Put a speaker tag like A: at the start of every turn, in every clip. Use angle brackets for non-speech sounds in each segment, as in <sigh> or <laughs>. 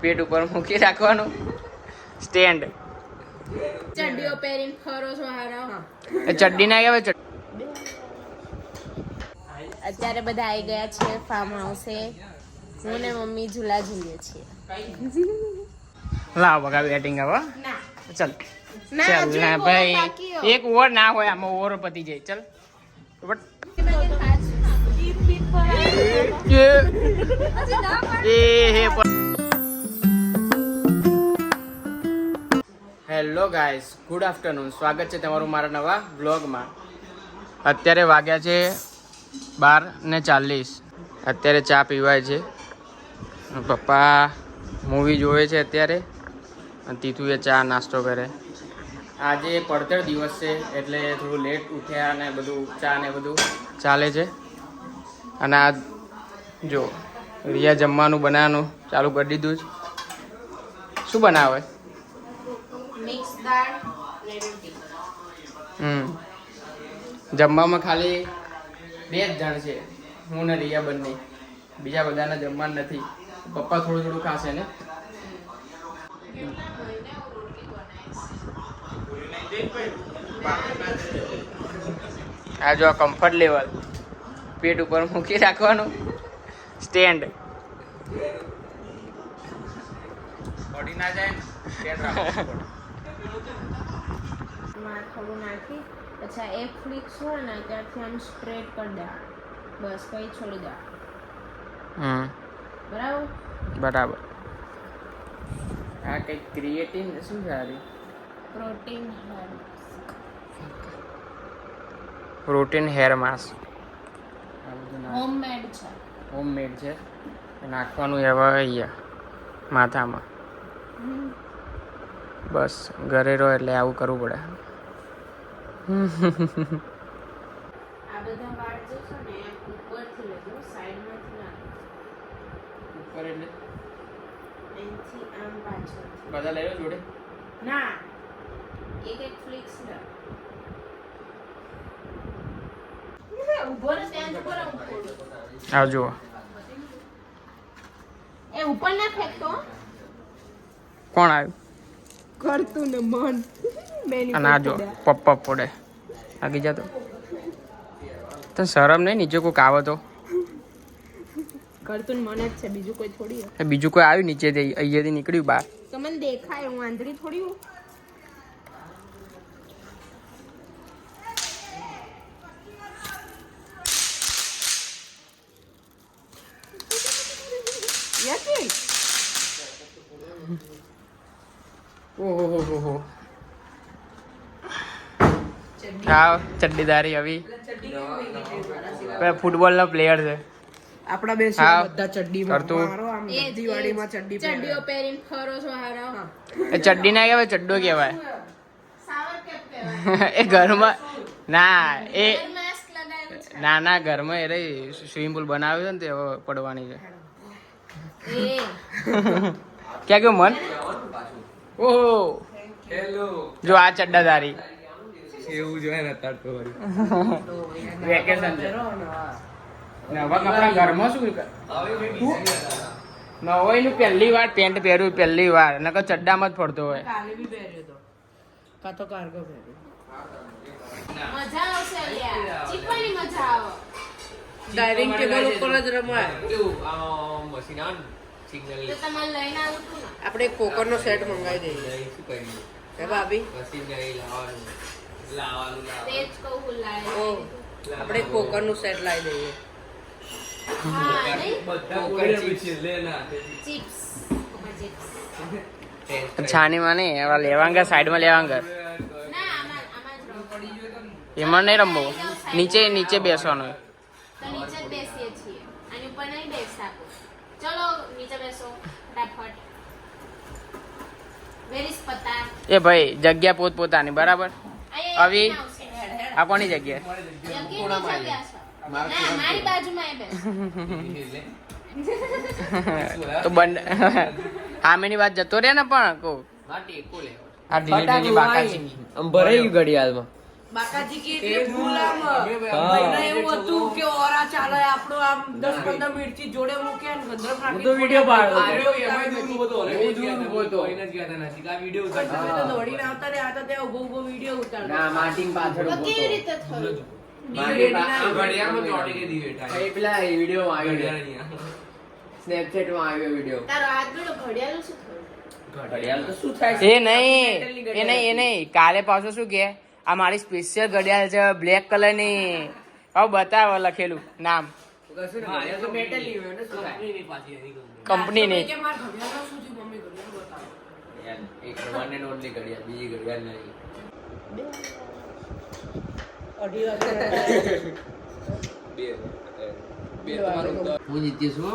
A: પેટ ઉપર મૂકી રાખવાનું સ્ટેન્ડ
B: ચડ્ડીઓ પહેરીને ફરો છો હારા
A: ચડ્ડી ના આવે ચડ-
B: અત્યારે બધા આવી ગયા છે ફાર્મ હાઉસે હું ને મમ્મી ઝૂલા ઝૂલીએ છીએ
A: લાવ બગા બેટિંગ આવો
B: ના
A: ચલ
B: ના,
A: ચલ ના
B: એક
A: ભાઈ
B: ઓવર
A: એક ઓવર ના હોય આમાં ઓવર પતી જાય ચલ બટ એ હે હેલો ગાઈસ ગુડ આફ્ટરનૂન સ્વાગત છે તમારું મારા નવા બ્લોગમાં. અત્યારે વાગ્યા છે બાર ને ચાલીસ. અત્યારે ચા પીવાય છે. પપ્પા મૂવી જોવે છે અત્યારે. તીથું એ ચા નાસ્તો કરે. આજે પડતર દિવસ છે, એટલે થોડું લેટ ઉઠ્યા અને બધું ચા ને બધું ચાલે છે. અને આ જો, રિયા જમવાનું બનાવવાનું ચાલુ કરી દીધું છે. શું બનાવે? હમ. જમવામાં ખાલી બે જ જણ છે. હું ને રિયા બંને. બીજા બધાને જમવાનું નથી. પપ્પા થોડું થોડું ખાશે ને? આ જો કમ્ફર્ટ લેવલ પેટ ઉપર મૂકી રાખવાનું. સ્ટેન્ડ પડી ના જાય
B: માં થોડું નાખી પછી આ એક ફ્લિક્સ હોય ને ત્યાંથી આમ સ્ટ્રેટ કરી દે. બસ કઈ છોડી દે.
A: હમ.
B: બરાબર?
A: બરાબર. આ કંઈક ક્રિએટિવ શું સારી
B: protein hair
A: protein hair mask
B: homemade છે.
A: હોમમેડ છે. નાખવાનું એવા અહીંયા માથામાં. બસ ઘરે રહો એટલે આવું કરવું પડે.
B: આ બધા વાળ જે છે ને ઉપરથી લેજો સાઈડમાંથી ના
A: ઉપર એટલે?
B: અહીંથી આમ પાછળ
A: બધા લઈ જોડે?
B: ના એક એક ફ્લિક્સ લે ઊભો રહે ત્યાં જ ઊભો રહે ઉપર.
A: આવ જુઓ.
B: એ ઉપર ના ફેંકતો?
A: કોણ આવ્યું?
B: કરતું ને મન.
A: અને આ જો પપ્પા પડે. આગી જતો તો. શરમ નહીં નીચે કોઈક આવે તો?
B: કરતું મન જ છે બીજું કોઈ થોડી
A: બીજું કોઈ આવ્યું નીચેથી અહીંયાથી નીકળ્યું બહાર?
B: તમને દેખાય હું આંધળી થોડી હું યકી
A: ઓહો હો હો હા ચડ્ડીદારી આવી. ફૂટબોલ નો પ્લેયર છે.
C: આપણા બે બધા ચડ્ડી
A: કરતું.
B: એ
C: દિવાળીમાં ચડ્ડી
B: ચડ્ડીઓ પહેરીને ફરો છો હારા.
A: એ ચડ્ડી ના કહેવાય ચડ્ડો કહેવાય.
B: સાવર કેપ કહેવાય? <laughs>
A: એ ઘરમાં ના એ ના ના ઘરમાં એ રહી સ્વિમિંગ પુલ બનાવ્યું છે ને તે પડવાની છે. <laughs> ક્યાં ગયું મન? ઓહો. જો આ ચડ્ડાદારી.
D: એવું જોઈએ ને અત્યારે તો
A: વેકેશન <laughs> છે. નવા કપડા ઘરમાં શું નવાઈ નું પહેલી વાર પેન્ટ પહેર્યું પહેલી વાર. નકર ચડ્ડામાં જ ફરતો હોય.
C: કાલે બી પહેર્યો તો. કા તો કાર્ગો પહેર્યો.
B: મજા આવશે અલ્યા ચીપવાની મજા આવે.
C: ડાઇનિંગ ટેબલ ઉપર જ રમાય.
D: કેવું મશીન આવે સિગ્નલ
B: તો તમારે લઈને આવું તું
C: આપણે કોકરનો સેટ મંગાવી દઈએ.
D: શું કરીએ?
C: ભાભી?
D: મશીન નહીં લાવવાનું. લાવવાનું
C: આપણે કોકરનું સેટ લાવી દઈએ.
B: હા
A: માં નહીં, એવા લેવાંગા, સાઈડમાં
B: રહો
A: એમાં નહીં રમવું. નીચે નીચે બેસવાનું. એ ભાઈ, જગ્યા પોત પોતાની બરાબર? આવી. આ કોની જગ્યા
B: મારી બાજુમાં <laughs>
A: તો બંને <laughs> સામેની વાત જતો રહે ને પણ
D: કો? લે.
A: આ બાકા
D: ભરાઈ ગયું ઘડિયાળમાં.
C: બાકાજી કે એટલે ફૂલ આમ ભાઈને એવું હતું કે ઓરા ચાલે આપણું આમ દસ પંદર મિનિટથી જોડે મૂકે ને ગંધર્વ રાખી
A: તો video પાડો.
C: આર્યો
D: એમાં જ
C: ઉતારી
D: હતું બધું.
A: બહુ દૂર
D: ઊભો જ ગયા હતા આ video ઉતારતા
C: તો દોડીને આવતા રહ્યા હતા ત્યાં ઊભો ઊભો વીડિયો ઉતારતા.
A: ના માર્ટિન પાછળ
B: તો કેવી રીતે થયું?
A: માર્ટિન
D: આ
A: પા-
D: ઘડિયાળમાં ચોંટી ગઈ દિવેટ
A: એ પેલા વીડિયો આવ્યો. સ્નેપચેટમાં આવ્યો વીડિયો
B: તારો હાથ જોડો શું થયું?
A: ઘડિયાળ. તો શું થાય એ નહીં એ નહીં એ નહીં. કાલે પાછો શું કે? આ મારી સ્પેશિયલ ઘડિયાળ છે બ્લેક કલરની. હવે બતાવો લખેલું નામ.
D: કંપની.
A: કંપનીની
C: કે મારા ઘડિયાળમાં શું થયું મમ્મી ઘડિયાળ બતાવો
A: એક one and only ઘડિયાળ બીજી ઘડિયાળ નહીં હું જીત્યો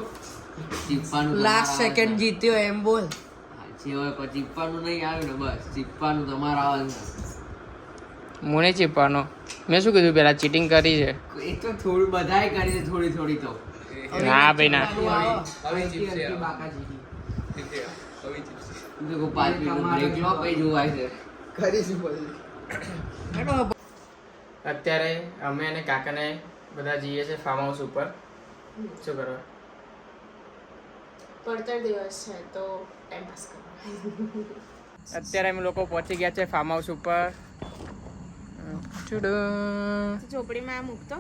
A: છું.
C: લાસ્ટ સેકન્ડ જીત્યો એમ બોલ.
A: સાચી હોય પણ નહીં આવ્યું ને બસ ચીપવાનું તમારા આવે મને ચીપવાનો. મેં શું કીધું પેલા ચીટિંગ કરી છે. એ તો થોડું બધાય કરી છે થોડી થોડી તો. ના ભાઈ ના.
D: હવે ચીપસે છે આ. હવે chips છે.
A: તો બ્રેક લો પછી જોવાય છે. અત્યારે અમે અને કાકાને બધા જઈએ છે ફાર્મ હાઉસ ઉપર. શું કરવા?
B: પડતર દિવસ છે તો ટાઈમ પાસ કરવા
A: અત્યારે અમે લોકો પહોંચી ગયા છે ફાર્મ હાઉસ ઉપર.
B: ચોપડીમાં મૂકતો?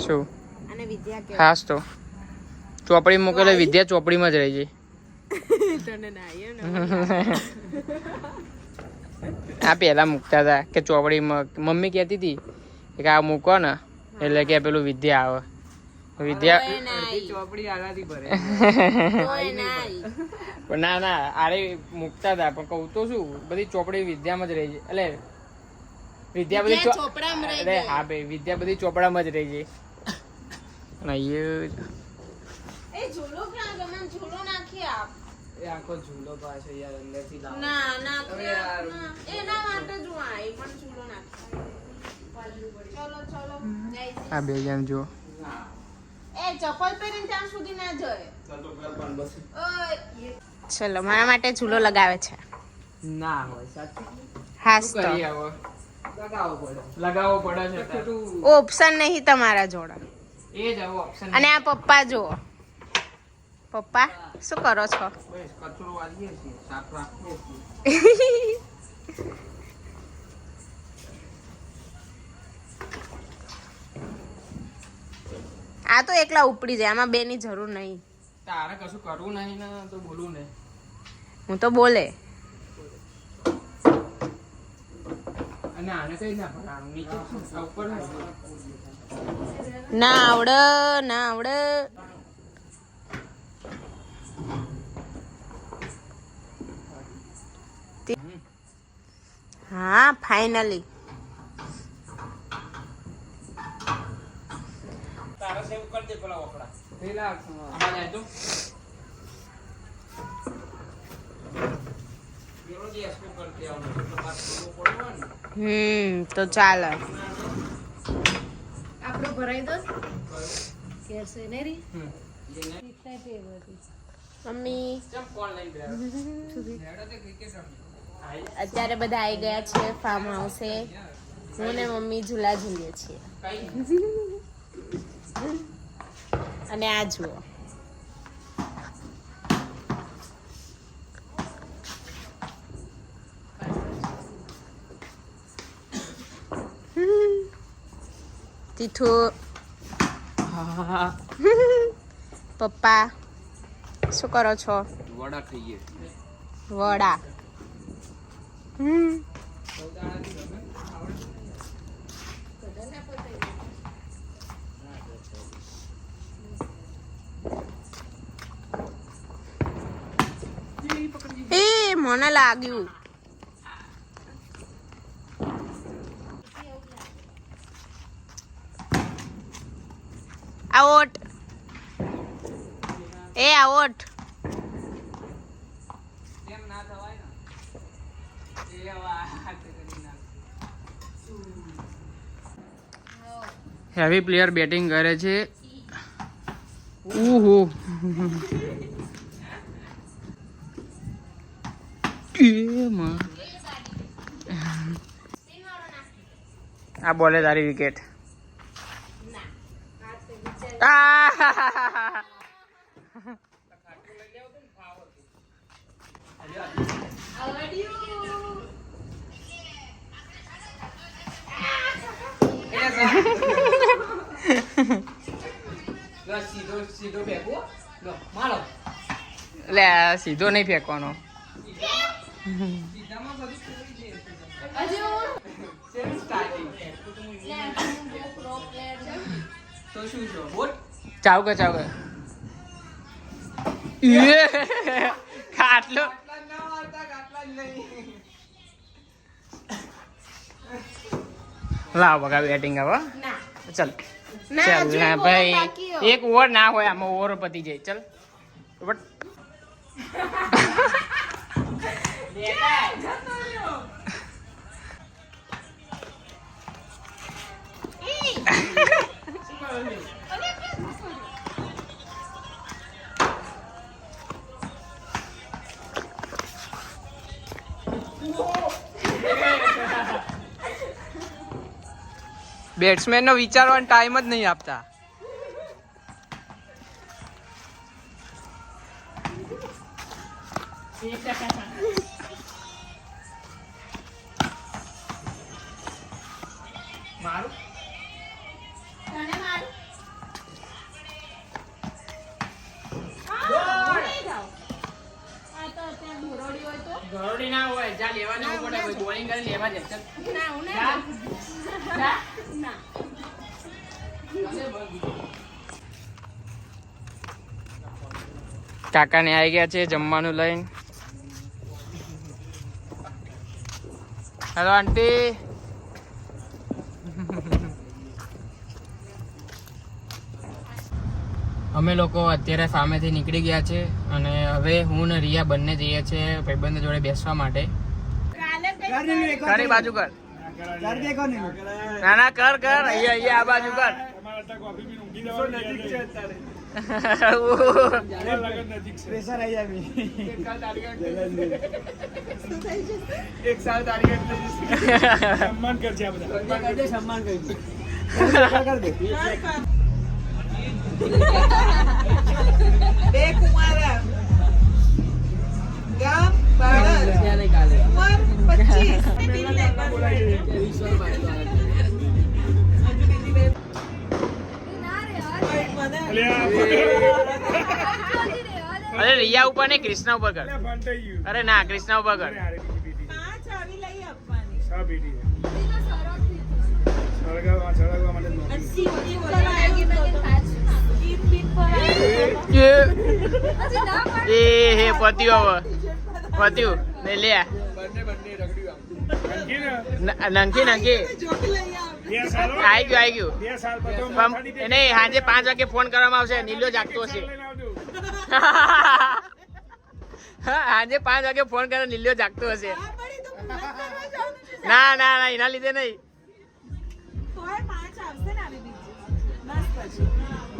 A: શું?
B: અને વિદ્યા કે
A: હાસ તો ચોપડી મૂકેલે વિદ્યા ચોપડીમાં જ રહી જાય <laughs>
B: તને ના
A: આ. <laughs> પહેલા મૂકતા હતા કે ચોપડીમાં મમ્મી કહેતી હતી કે આ મૂકો ને એટલે કે પેલું વિદ્યા આવે. વિદ્યા
D: ચોપડી ભરે. <laughs>
A: પણ ના ના આરે મૂકતા હતા પણ કહું તો શું બધી ચોપડી વિદ્યામાં જ રહી જાય એટલે વિદ્યા બધી
B: ચોપડામાં રહી ગઈ.
A: હા ભાઈ વિદ્યા બધી ચોપડામાં જ રહી જાય અને એ
B: એ ઝૂલો ક્યાં ગમન મને ઝૂલો નાખી આપ.
D: એ આખો ઝૂલો પાછો યાર અંદરથી લાવ.
B: ના ના. એના માટે જ હું આવી પણ ઝૂલો નાખી. ચલો ચલો.
A: આ બે જણ જો
B: એ ચપ્પલ પહેરીને ત્યાં સુધી ના જાય. ચલો મારા માટે ઝૂલો લગાવે છે.
A: ના હોય સાચું.
B: હાસ તો
A: લગાવવો પડે. છે
B: ઓપ્શન નહીં તમારા જોડે.
A: એ જ ઓપ્શન
B: અને આ પપ્પા જુઓ. પપ્પા શું કરો છો?
A: કચરો વાળીએ છીએ સાફ રાખીએ છીએ. <laughs>
B: આ તો એકલા ઉપડી જાય આમાં બેની જરૂર નહીં.
A: તારે કશું કરવું નહીં ને તો બોલું નહીં
B: હું તો બોલે
A: અને આને કઈ ના ભરાવાનું નીચે શું? આ ઉપર ને
B: ના આવડ ના આવડ હા ફાઇનલી
A: તારા સેવ કરી દે પેલા વખડા
D: Relax.
A: આમાં જાય તો પેલો જે એસ્કો કરી દેવાનો એટલે પાછો થોડો પડવો ને
B: હમ તો ચાલે.
E: આપણો ભરાઈ દો.
B: મમ્મી? અત્યારે બધા આવી ગયા છે ફાર્મ હાઉસે હું ને મમ્મી ઝૂલા ઝૂલીએ છીએ. અને આ જુઓ. તીઠું <laughs> પપ્પા શું કરો છો?
D: વડા ખાઈએ.
B: વડા. હમ. એ મને લાગ્યું આવોટ એ આવોટ
A: કેમ ના થવાય ને એ હવે આ ઓઠ હેવી પ્લેયર બેટિંગ કરે છે. ઉહુ. આ બોલે તારી વિકેટ
D: ફેંકવો લો
A: સીધો નહીં ફેંકવાનો ચાવ કે ચાવ કે! ખાટલો. લાવ બગા બેટિંગ
B: આવો
A: ચલ. ચલ ના, ભાઈ. એક ઓવર ના હોય આમાં ઓવર પતી જાય. ચલ. બટ <laughs> <laughs> બેટ્સમેન નો વિચારવાનો ટાઈમ જ નહીં આપતા. મારું?
B: તને મારું? આ તો અત્યારે ભુરોડી હોય તો.
A: ગરોડી ના હોય જ્યાં લેવા જવું પડે બોલિંગ કરી લેવા જાય.
B: ના
A: કાકાને આવી ગયા છે જમવાનું લઈને. હેલો આંટી અમે લોકો અત્યારે સામેથી નીકળી ગયા છે અને હવે હું ને રિયા બંને જઈએ છીએ ભાઈબંધ જોડે બેસવા માટે. બાજુ કર. ના ના કર કર. અહીંયા અહીંયા આ બાજુ કર.
F: એક સાલ તારી સન્માન કરજે આ બધા. સન્માન કરજે
C: બે કુમારા. ગામ બાળક ઉંમર પચીસ.
A: અરે રિયા ઉપર ને કૃષ્ણ ઉપર કર. અરે ના કૃષ્ણ ઉપર કર. એ હે પત્યું હવે. પત્યું. ને લે
D: બંને બંને રગડ્યું આમ
A: ન- નંખી નંખી
C: જોડી લઈ આવ
A: ગયું આઈ ગયું. એને સાંજે પાંચ વાગે ફોન કરવામાં આવશે. નીલો જાગતો હશે. સાંજે પાંચ વાગે ફોન કરે નીલો જાગતો હશે. ના ના ના એના લીધે નહીં.
C: આવી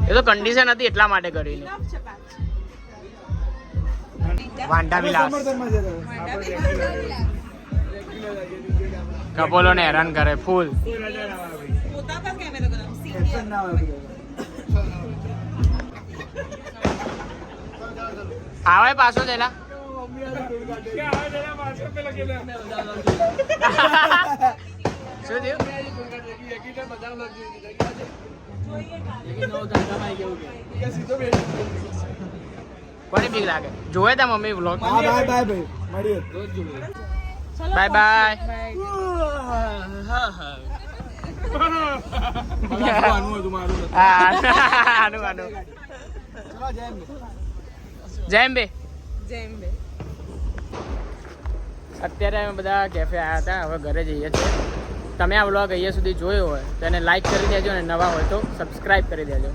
A: એ તો કન્ડિશન હતી એટલા માટે કરીને વાંઢા વિલાસ કપોલોને હેરાન કરે ફૂલ
C: પોતા પર કેમેરો કરો સીધી
A: આવે પાછો તેલા શું થયું કોની બીક લાગે જોવે તા મમ્મી વ્લોગ બાય બાય હા આનું આનું જેમ બે
C: જેમ બે
A: અત્યારે અમે બધા કેફે આવ્યા હતા હવે ઘરે જઈએ છીએ. તમે આ બ્લોગ અહીંયા સુધી જોયો હોય તો એને લાઈક કરી દેજો અને નવા હોય તો સબસ્ક્રાઈબ કરી દેજો.